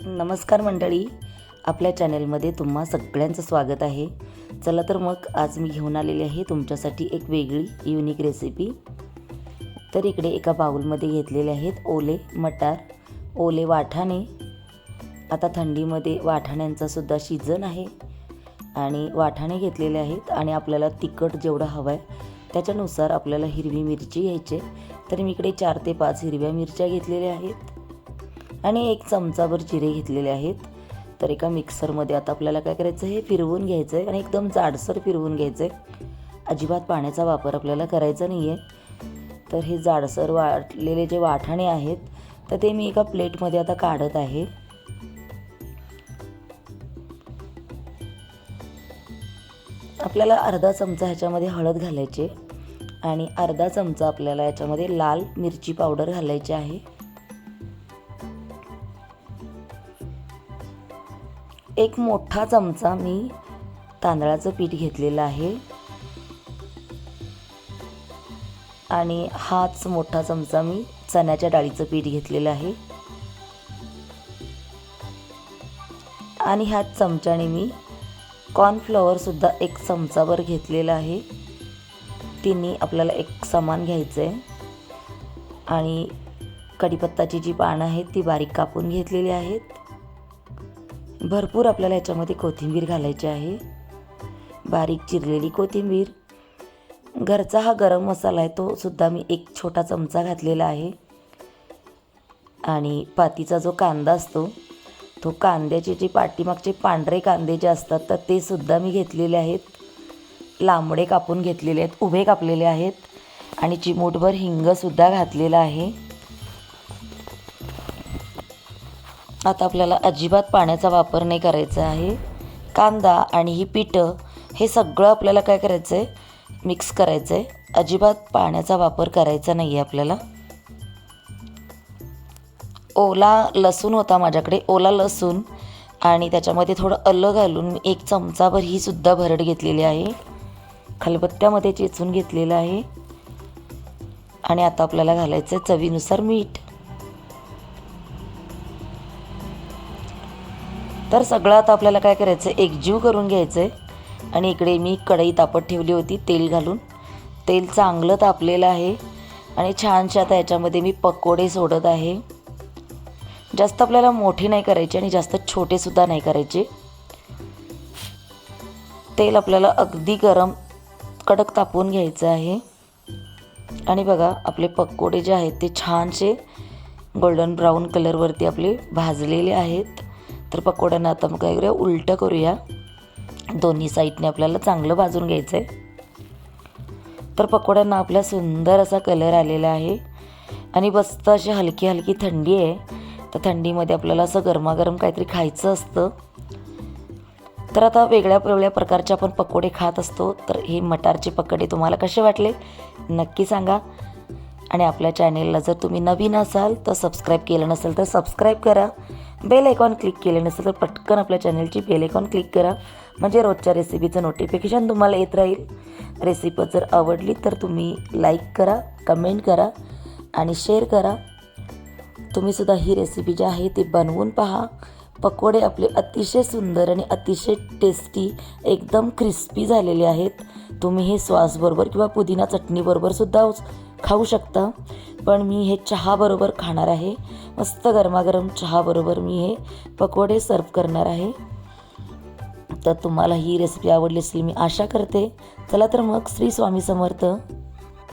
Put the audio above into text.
नमस्कार मंडळी. आपल्या चॅनेलमध्ये तुम्हा सगळ्यांचं स्वागत आहे. चला तर मग आज मी घेऊन आलेली आहे तुमच्यासाठी एक वेगळी युनिक रेसिपी तर इकडे एका बाऊलमध्ये घेतलेले आहेत ओले मटार ओले वाठाणे. आता थंडीमध्ये वाठाण्यांचा सुद्धा सीझन आहे. आणि वाटाणे घेतलेले आहेत आणि आपल्याला तिखट जेवढं हवं आहे त्याच्यानुसार आपल्याला हिरवी मिरची घ्यायची आहे. तर मी इकडे चार ते पाच हिरव्या मिरच्या घेतलेल्या आहेत. आणि एक चमचाभर जिरे घेतलेले आहेत. तर एका मिक्सरमध्ये आता आपल्याला काय करायचं हे फिरवून घ्यायचं आहे आणि एकदम जाडसर फिरवून घ्यायचं आहे अजिबात पाण्याचा वापर आपल्याला करायचा नाही आहे तर हे जाडसर वाटलेले जे वाटाणे आहेत तर ते मी एका प्लेटमध्ये आता काढत आहे. आपल्याला अर्धा चमचा ह्याच्यामध्ये हळद घालायची आणि अर्धा चमचा आपल्याला याच्यामध्ये लाल मिरची पावडर घालायची आहे. एक मोठा चमचा मी तांदळाचं पीठ घेतलेलं आहे. आणि हाच मोठा चमचा मी चण्याच्या डाळीचं पीठ घेतलेलं आहे. आणि ह्याच चमच्याने मी कॉर्नफ्लॉवरसुद्धा एक चमचाभर घेतलेला आहे. तिन्ही आपल्याला एक समान घ्यायचं आहे आणि कढीपत्ताची जी पानं आहेत ती बारीक कापून घेतलेली आहेत. भरपूर आपल्याला याच्यामध्ये कोथिंबीर घालायची आहे. बारीक चिरलेली कोथिंबीर. घरचा हा गरम मसाला आहे तो सुद्धा मी एक छोटा चमचा घातलेला आहे. आणि पातीचा जो कांदा असतो तो कांद्याचे जे पाठीमागचे पांढरे कांदे जे असतात तर ते सुद्धा मी घेतलेले आहेत. लांबडे कापून घेतलेले आहेत उभे कापलेले आहेत. आणि चिमूटभर हिंगसुद्धा घातलेला आहे. आता आपल्याला अजिबात पाण्याचा वापर नाही करायचा आहे. कांदा आणि ही पिठं हे सगळं आपल्याला काय करायचं आहे मिक्स करायचं आहे अजिबात पाण्याचा वापर करायचा नाही आहे आपल्याला. ओला लसूण होता माझ्याकडे. ओला लसूण आणि त्याच्यामध्ये थोडं अल्लं घालून मी एक चमचाभर ही सुद्धा भरड घेतलेली आहे. खलबत्त्यामध्ये चेचून घेतलेलं आहे. आणि आता आपल्याला घालायचं आहे चवीनुसार मीठ. तर सगळं आता आपल्याला काय करायचं आहे एकजीव करून घ्यायचं आहे आणि इकडे मी कढई तापत ठेवली होती तेल घालून. तेल चांगलं तापलेलं आहे. आणि छानशा आता याच्यामध्ये मी पकोडे सोडत आहे. जास्त आपल्याला मोठे नाही करायचे आणि जास्त छोटेसुद्धा नाही करायचे. तेल आपल्याला अगदी गरम कडक तापवून घ्यायचं आहे. आणि बघा आपले पकोडे जे आहेत ते छानसे गोल्डन ब्राऊन कलरवरती आपले भाजलेले आहेत. तर पकोड्यांना आता मग काय करूया? उलटं करूया. दोन्ही साईडने आपल्याला चांगलं भाजून घ्यायचं आहे तर पकोड्यांना आपला सुंदर असा कलर आलेला आहे. आणि मस्त अशी हलकी हलकी थंडी आहे. तर थंडीमध्ये आपल्याला असं गरमागरम काहीतरी खायचं असतं. तर आता वेगळ्या वेगळ्या प्रकारचे आपण पकोडे खात असतो. तर हे मटारचे पकोडे तुम्हाला कसे वाटले? नक्की सांगा. आणि आपल्या चॅनेलला जर तुम्ही नवीन असाल तर सबस्क्राईब केलं नसेल तर सबस्क्राईब करा. बेल आयकॉन क्लिक केले नसेल तर पटकन आपल्या चॅनलची बेल आयकॉन क्लिक करा. म्हणजे रोजच्या रेसिपीचं नोटिफिकेशन तुम्हाला येत राहील. रेसिपी जर आवडली तर तुम्ही लाईक करा कमेंट करा आणि शेअर करा. तुम्हीसुद्धा ही रेसिपी जी आहे ती बनवून पहा. पकोडे आपले अतिशय सुंदर आणि अतिशय टेस्टी एकदम क्रिस्पी झालेले आहेत. तुम्ही हे सॉसबरोबर किंवा पुदिना चटणीबरोबर सुद्धा खाऊ शकता. पण मी हे चहाबरोबर खाणार आहे. मस्त गरमागरम चहाबरोबर मी हे पकोडे सर्व करणार आहे. तर तुम्हाला ही रेसिपी आवडली असेल मी आशा करते. चला तर मग श्री स्वामी समर्थ.